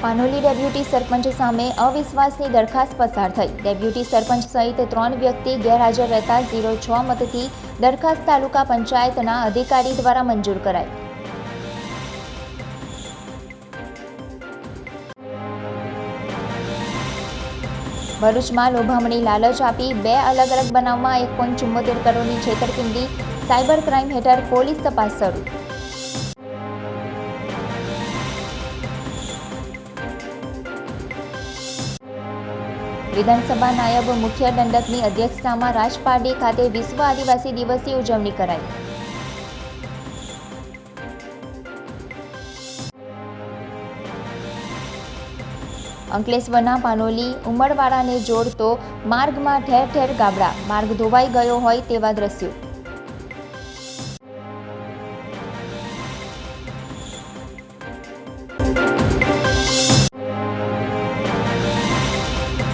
Panoli deputy સરપંચ સામે અવિશ્વાસની દરખાસ્ત પસાર થઈ. ડેપ્યુટી સરપંચ સહિત ત્રણ વ્યક્તિ ગેરહાજર રહેતા ઝીરો છ મતથી દરખાસ્ત તાલુકા પંચાયતના અધિકારી દ્વારા મંજૂર કરાઈ. ભરૂચમાં લોભામણી લાલચ આપી બે અલગ અલગ બનાવમાં એક પોઈન્ટ ચુમ્મોતેર કરોડની છેતરપિંડી. સાયબર ક્રાઇમ હેઠળ પોલીસ તપાસ શરૂ. વિધાનસભા નાયબ મુખ્ય દંડકની અધ્યક્ષતામાં રાજપારડી ખાતે વિશ્વ આદિવાસી દિવસની ઉજવણી કરાઈ. અંકલેશ્વરના પાનોલી ઉમરવાડાને જોડતો માર્ગમાં ઠેર ઠેર ગાબડા. માર્ગ ધોવાઈ ગયો હોય તેવા દ્રશ્યો.